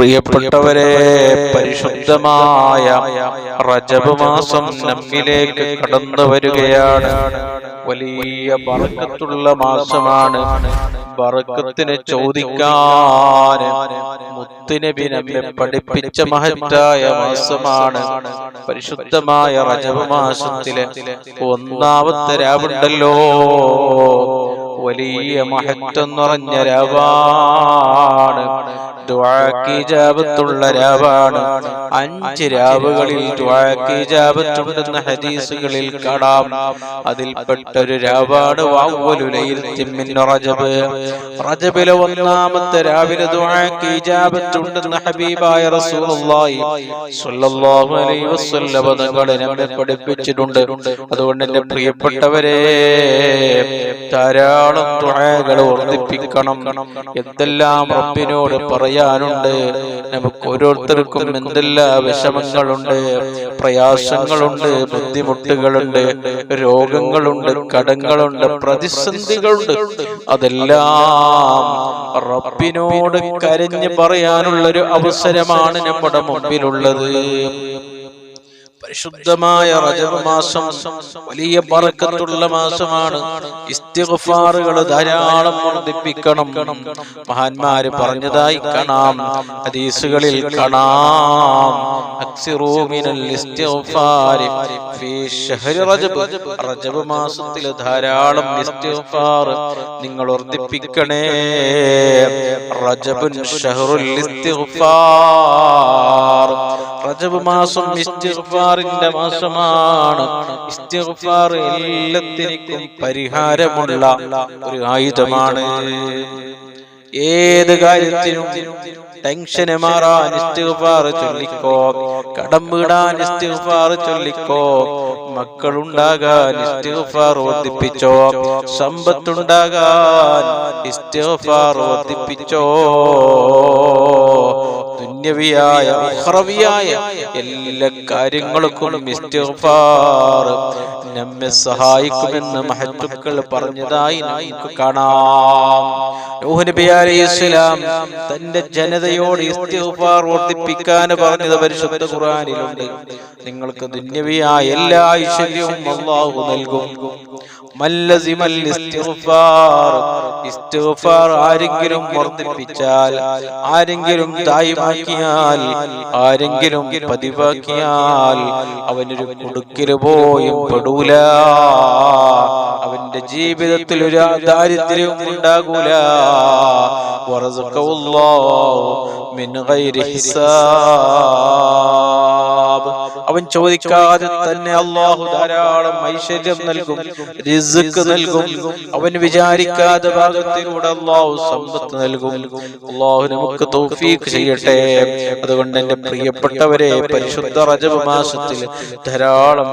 പ്രിയപ്പെട്ടവരെ പരിശുദ്ധമായ റജബ് മാസം നമ്മിലേക്ക് കടന്നു വരികയാണ്. വലിയ ബറക്കത്തുള്ള മാസമാണ്. ബറക്കത്തിന് ചോദിക്കാൻ മുത്തുനബി നമ്മെ പഠിപ്പിച്ച മഹത്തായ മാസമാണ്. പരിശുദ്ധമായ റജബ് മാസത്തിലെ ഒന്നാമത്തെ രാവുണ്ടല്ലോ. വലിയ മഹത്വം നിറഞ്ഞ രാവാണ്. ദുആക്ക് ഇജാബത്തുള്ള രാവാണ്. അഞ്ച് രാവുകളിൽ ദുആക്ക് ഇജാബത്തുണ്ടെന്ന ഹദീസുകളിൽ കാണാം. അതിൽപ്പെട്ടൊരു രാവാണ് വാവലുലയിൽ റജബ്. റജബിലെ ഒന്നാമത്തെ രാവിലെ ദുആക്ക് ഇജാബത്തുണ്ടെന്ന ഹബീബായ റസൂലുള്ളാഹി സ്വല്ലല്ലാഹു അലൈഹി വസല്ലം തങ്ങളെ നമ്മെ പഠിപ്പിച്ചിട്ടുണ്ട്. അതുകൊണ്ട് എന്റെ പ്രിയപ്പെട്ടവരെ ധാരാളം ദുആകൾ വർദ്ധിപ്പിക്കണം എന്തെല്ലാം റബ്ബിനോട് പറയാനുണ്ട് നമുക്ക് ഓരോരുത്തർക്കും എന്തെല്ലാം വിഷമങ്ങളുണ്ട് പ്രയാസങ്ങളുണ്ട് ബുദ്ധിമുട്ടുകളുണ്ട് രോഗങ്ങളുണ്ട് കടങ്ങളുണ്ട് പ്രതിസന്ധികളുണ്ട്. അതെല്ലാം റബ്ബിനോട് കരഞ്ഞ് പറയാനുള്ളൊരു അവസരമാണ് നമ്മുടെ മുമ്പിലുള്ളത്. പരിശുദ്ധമായ റജബ് മാസം വലിയ ബറക്കത്തുള്ള മാസമാണ്. ഇസ്തിഗ്ഫാറുകൾ ധാരാളം വർദ്ധിപ്പിക്കണം. മഹാന്മാര് പറഞ്ഞതായി കാണാം. ഹദീസുകളിൽ കാണാം. അക്സിറൂ മിനൽ ഇസ്തിഗ്ഫാരി ഫീ ശഹരി റജബ്. റജബ് മാസത്തിൽ ധാരാളം ഇസ്തിഗ്ഫാർ നിങ്ങൾ വർദ്ധിപ്പിക്കണേ. റജബുൻ ഷഹറുൽ ഇസ്തിഗ്ഫാർ. റജബ് മാസം ഇസ്തിഗ്ഫാറിന്റെ മാസമാണ്. ഇസ്തിഗ്ഫാർ എല്ലാത്തിനും പരിഹാരമുള്ള ഒരു ആയുധമാണ്. ഏത് കാര്യത്തിനും ടെൻഷന് മാറാൻ ഇസ്തിഗ്ഫാർ ചൊല്ലിക്കോ കടം വീടാൻ ഇസ്തിഗ്ഫാർ ചൊല്ലിക്കോ മക്കളുണ്ടാകാൻ ഇസ്തിഗ്ഫാർ വർദ്ധിപ്പിച്ചോ സമ്പത്തുണ്ടാകാൻ ഇസ്തിഗ്ഫാർ വർദ്ധിപ്പിച്ചോ. ദുന്യവിയായ ഹറവിയായ എല്ലാ കാര്യങ്ങൾക്കും നമ്മെ സഹായിക്കുമെന്ന് മഹത്തുക്കൾ പറഞ്ഞതായി നമുക്ക് കാണാം. അലൈഹിസ്സലാം തന്റെ ജനതയോട് ഇസ്തിഗ്ഫാർ വർദ്ധിപ്പിക്കാൻ പറഞ്ഞത് പരിശുദ്ധ ഖുർആനിലുണ്ട്. നിങ്ങൾക്ക് ദുന്യവിയായ എല്ലാ ഐശ്വര്യവും അല്ലാഹു നൽകും. മല്ലസിമൽ ഇസ്തിഗ്ഫാർ ആരെങ്കിലും വർദ്ധിപ്പിച്ചാൽ ആരെങ്കിലും തായ്മാക്കിയാൽ ആരെങ്കിലും പതിവാക്കിയാൽ അവനൊരു കൊടുക്കൽ പോയും പെടൂല. അവന്റെ ജീവിതത്തിൽ ഒരു ദാരിദ്ര്യവും ഉണ്ടാകൂല. വറസഖഹുല്ലാഹു മിൻ ഗൈരി ഹിസാബ്. അവൻ ചോദിക്കാതെ തന്നെ അള്ളാഹു ധാരാളം ഐശ്വര്യം നൽകും റിസ്ക് നൽകും. അവൻ വിചാരിക്കാതെ ഭാഗത്തിലൂടെ അള്ളാഹു സമ്പത്ത് നൽകും. അള്ളാഹു നമുക്ക് തൗഫീഖ് ചെയ്യട്ടെ. അതുകൊണ്ട് എന്റെ പ്രിയപ്പെട്ടവരെ പരിശുദ്ധ റജബ് മാസത്തിൽ ധാരാളം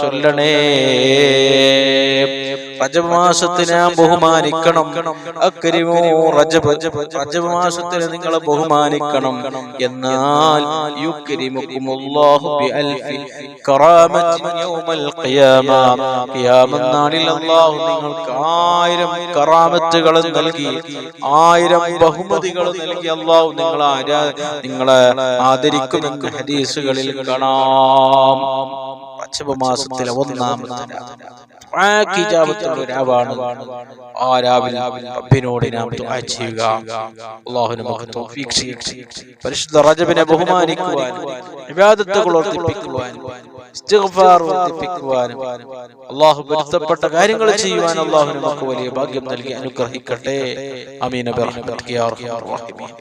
ചൊല്ലണേ. റജബ് മാസത്തിനെ ബഹുമാനിക്കണം. അക്കരിമോ റജബ് റജബ് മാസത്തിനെ നിങ്ങളെ ബഹുമാനിക്കണം. എന്നാൽ യുക്രിമുക്കുമുല്ലാഹു ബിഅൽഫി കറാമത്തിൻ യൗമൽ ഖിയാമ ഖിയാമത്ത് നാളിൽ അല്ലാഹു നിങ്ങൾക്ക് ആയിരം കറാമത്തുകൾ നൽകി ആയിരം ബഹുമതികൾ നൽകി അല്ലാഹു നിങ്ങളെ നിങ്ങളെ ആദരിക്കുമെന്ന് ഹദീസുകളിൽ കാണാം. റജബ് മാസത്തിലെ ഒന്നാമത്തെ രാവാണ്. ആ രാവിലെ റബ്ബിനോട് നാം ദുആ ചെയ്യുക. അല്ലാഹു നമുക്ക് തൗഫീഖ് ചെയ്യട്ടെ പരിശുദ്ധ റജബിനെ ബഹുമാനിക്കുവാൻ ഇബാദത്തുകൾ വർദ്ധിപ്പിക്കുവാൻ ഇസ്തിഗ്ഫാർ വർദ്ധിപ്പിക്കുവാൻ അല്ലാഹു പൊരുത്തപ്പെട്ട കാര്യങ്ങൾ ചെയ്യുവാൻ അല്ലാഹു നമുക്ക് വലിയ ഭാഗ്യം നൽകി അനുഗ്രഹിക്കട്ടെ. അമീൻ ബിറഹ്മതിക യാ അർഹമർ റഹീമീൻ